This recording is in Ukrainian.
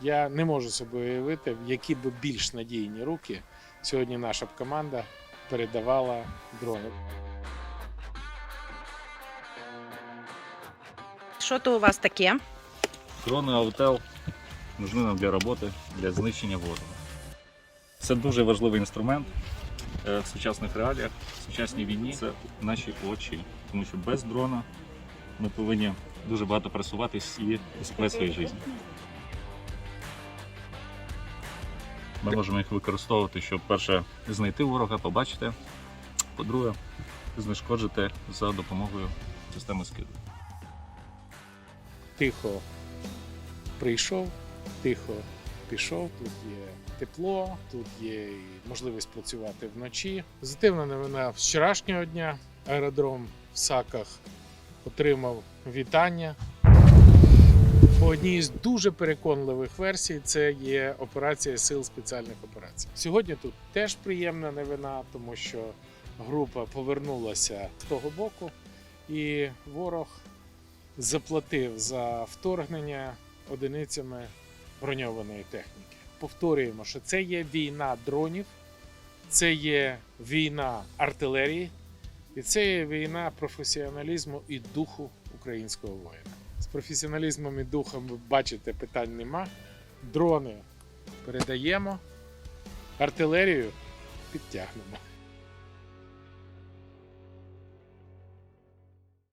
Я не можу собі уявити, в які б більш надійні руки сьогодні наша б команда передавала дрони. Що то у вас таке? Дрони Аутел нужны нам для роботи, для знищення ворога. Це дуже важливий інструмент е, в сучасних реаліях, в сучасній війні. Це наші очі. Тому що без дрона ми повинні дуже багато просуватись і ризикувати своєю життя. Ми можемо їх використовувати, щоб перше знайти ворога, побачити. По-друге, знешкоджити за допомогою системи скиду. Тихо прийшов, тихо пішов. Тут є тепло, тут є можливість працювати вночі. Позитивна новина вчорашнього дня. Аеродром в Саках отримав вітання. По з дуже переконливих версій це є операція сил спеціальних операцій. Сьогодні тут теж приємна новина, тому що група повернулася з того боку, і ворог заплатив за вторгнення одиницями броньованої техніки. Повторюємо, що це є війна дронів, це є війна артилерії, і це є війна професіоналізму і духу українського воїна. З професіоналізмом і духом ви бачите, питань нема. Дрони передаємо, артилерію підтягнемо.